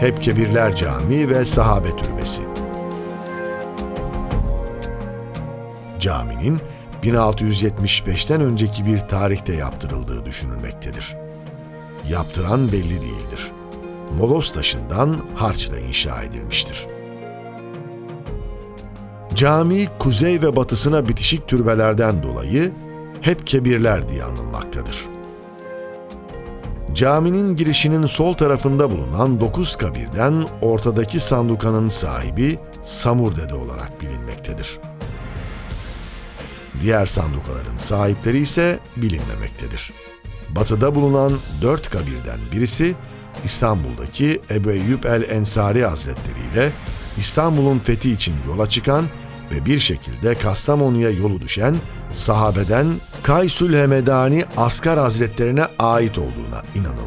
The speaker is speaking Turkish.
Hepkebirler Camii ve Sahabe Türbesi. Caminin 1675'ten önceki bir tarihte yaptırıldığı düşünülmektedir. Yaptıran belli değildir. Molos taşından harçla inşa edilmiştir. Cami kuzey ve batısına bitişik türbelerden dolayı hep kebirler diye anılmaktadır. Caminin girişinin sol tarafında bulunan dokuz kabirden ortadaki sandukanın sahibi Samur Dede olarak bilinmektedir. Diğer sandukaların sahipleri ise bilinmemektedir. Batıda bulunan dört kabirden birisi İstanbul'daki Ebu Eyyub el-Ensari Hazretleri ile İstanbul'un fethi için yola çıkan ve bir şekilde Kastamonu'ya yolu düşen sahabeden Kaysül Hemedani Askar Hazretlerine ait olduğuna inanılmaktadır.